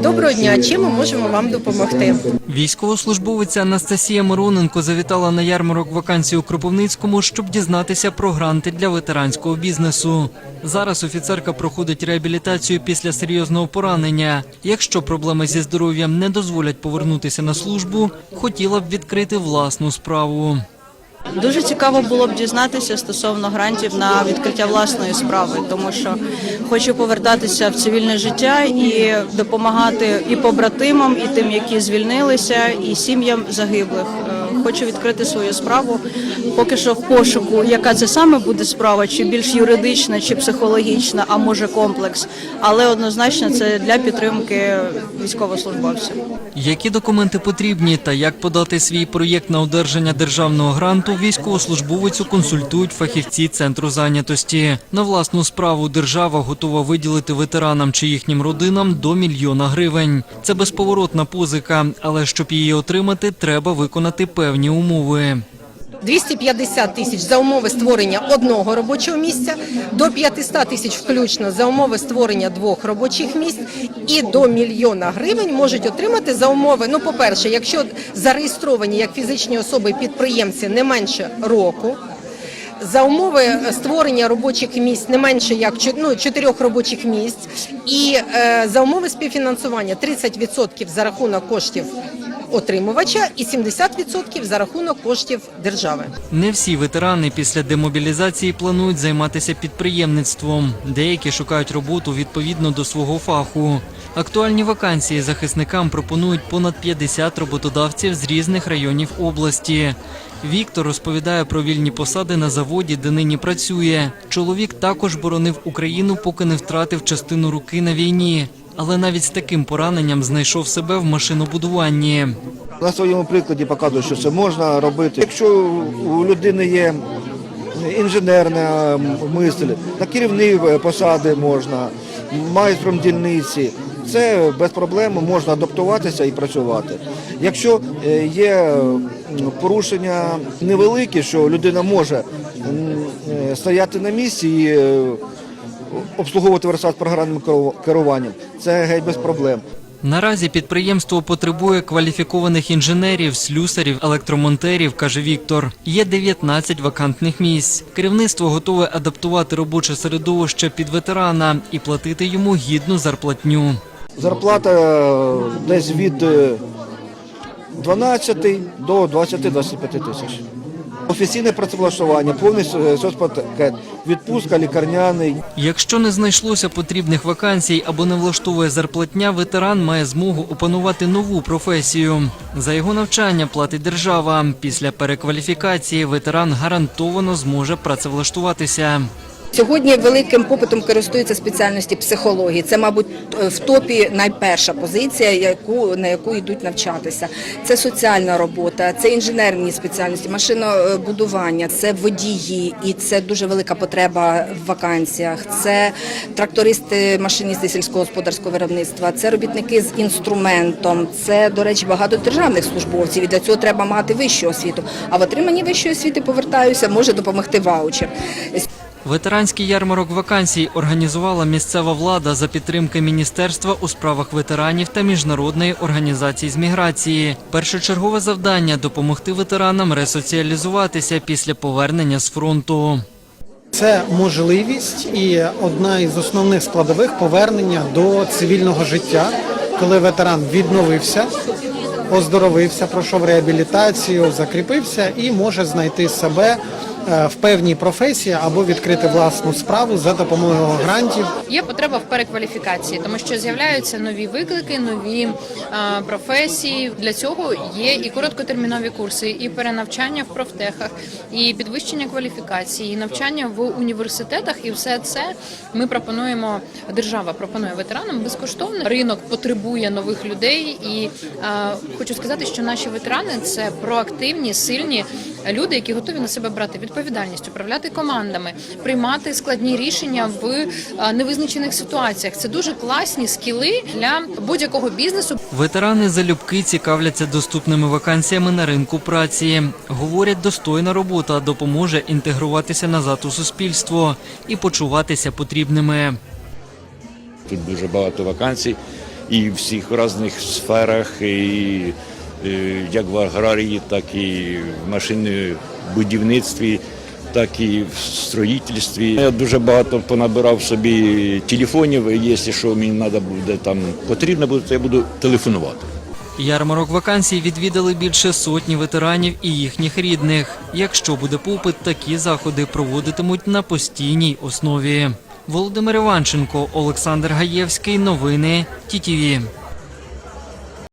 Доброго дня, чим ми можемо вам допомогти? Військовослужбовиця Анастасія Мироненко завітала на ярмарок вакансій у Кропивницькому, щоб дізнатися про гранти для ветеранського бізнесу. Зараз офіцерка проходить реабілітацію після серйозного поранення. Якщо проблеми зі здоров'ям не дозволять повернутися на службу, хотіла б відкрити власну справу. Дуже цікаво було б дізнатися стосовно грантів на відкриття власної справи, тому що хочу повертатися в цивільне життя і допомагати і побратимам, і тим, які звільнилися, і сім'ям загиблих. Хочу відкрити свою справу. Поки що в пошуку, яка це саме буде справа, чи більш юридична, чи психологічна, а може комплекс. Але однозначно це для підтримки військовослужбовців. Які документи потрібні та як подати свій проєкт на одержання державного гранту, військовослужбовицю консультують фахівці центру зайнятості. На власну справу держава готова виділити ветеранам чи їхнім родинам до мільйона гривень. Це безповоротна позика, але щоб її отримати, треба виконати певні умови. 250 тисяч за умови створення одного робочого місця, до 500 тисяч включно за умови створення двох робочих місць і до мільйона гривень можуть отримати за умови. Ну, по-перше, якщо зареєстровані як фізичні особи підприємці не менше року. За умови створення робочих місць не менше як ну, чотирьох робочих місць, і е, за умови співфінансування 30% за рахунок коштів отримувача і 70% за рахунок коштів держави. Не всі ветерани після демобілізації планують займатися підприємництвом. Деякі шукають роботу відповідно до свого фаху. Актуальні вакансії захисникам пропонують понад 50 роботодавців з різних районів області. Віктор розповідає про вільні посади на заводі, де нині працює. Чоловік також боронив Україну, поки не втратив частину руки на війні. Але навіть з таким пораненням знайшов себе в машинобудуванні. На своєму прикладі показую, що це можна робити. Якщо у людини є інженерна мисль, на керівні посади можна, майстром дільниці, це без проблем можна адаптуватися і працювати. Якщо е, є порушення невеликі, що людина може е, стояти на місці і е, обслуговувати верстат програмним керу- керуванням, це геть без проблем. Наразі підприємство потребує кваліфікованих інженерів, слюсарів, електромонтерів, каже Віктор. Є 19 вакантних місць. Керівництво готове адаптувати робоче середовище під ветерана і платити йому гідну зарплатню. Зарплата е, десь від е, 12 до 20-25 тисяч. Офіційне працевлаштування, повний е, соцпакет, відпустка, лікарняний. Якщо не знайшлося потрібних вакансій або не влаштовує зарплатня, ветеран має змогу опанувати нову професію. За його навчання платить держава. Після перекваліфікації ветеран гарантовано зможе працевлаштуватися. Сьогодні великим попитом користуються спеціальності психології. Це, мабуть, в топі найперша позиція, яку на яку йдуть навчатися. Це соціальна робота, це інженерні спеціальності, машинобудування, це водії, і це дуже велика потреба в вакансіях. Це трактористи, машиністи сільськогосподарського виробництва, це робітники з інструментом. Це, до речі, багато державних службовців. І для цього треба мати вищу освіту. А в отриманні вищої освіти повертаюся, може допомогти ваучер. Ветеранський ярмарок вакансій організувала місцева влада за підтримки Міністерства у справах ветеранів та міжнародної організації з міграції. Першочергове завдання допомогти ветеранам ресоціалізуватися після повернення з фронту. Це можливість і одна із основних складових повернення до цивільного життя, коли ветеран відновився, оздоровився, пройшов реабілітацію, закріпився і може знайти себе в певній професії або відкрити власну справу за допомогою грантів. Є потреба в перекваліфікації, тому що з'являються нові виклики, нові е, професії. Для цього є і короткотермінові курси, і перенавчання в профтехах, і підвищення кваліфікації, і навчання в університетах. І все це ми пропонуємо. Держава пропонує ветеранам безкоштовно. Ринок потребує нових людей, і е, хочу сказати, що наші ветерани це проактивні, сильні люди, які готові на себе брати відповідальність, управляти командами, приймати складні рішення в е, невизначених ситуаціях. Це дуже класні скіли для будь-якого бізнесу. Ветерани залюбки цікавляться доступними вакансіями на ринку праці. Говорять, достойна робота допоможе інтегруватися назад у суспільство і почуватися потрібними. Тут дуже багато вакансій. і в всіх різних сферах, і як в аграрії, так і в машинному будівництві, так і в строїтельстві. Я дуже багато понабирав собі телефонів. Якщо що мені треба буде там потрібно буде, то я буду телефонувати. Ярмарок вакансій відвідали більше сотні ветеранів і їхніх рідних. Якщо буде попит, такі заходи проводитимуть на постійній основі. Володимир Іванченко, Олександр Гаєвський. Новини ТІТІВІ.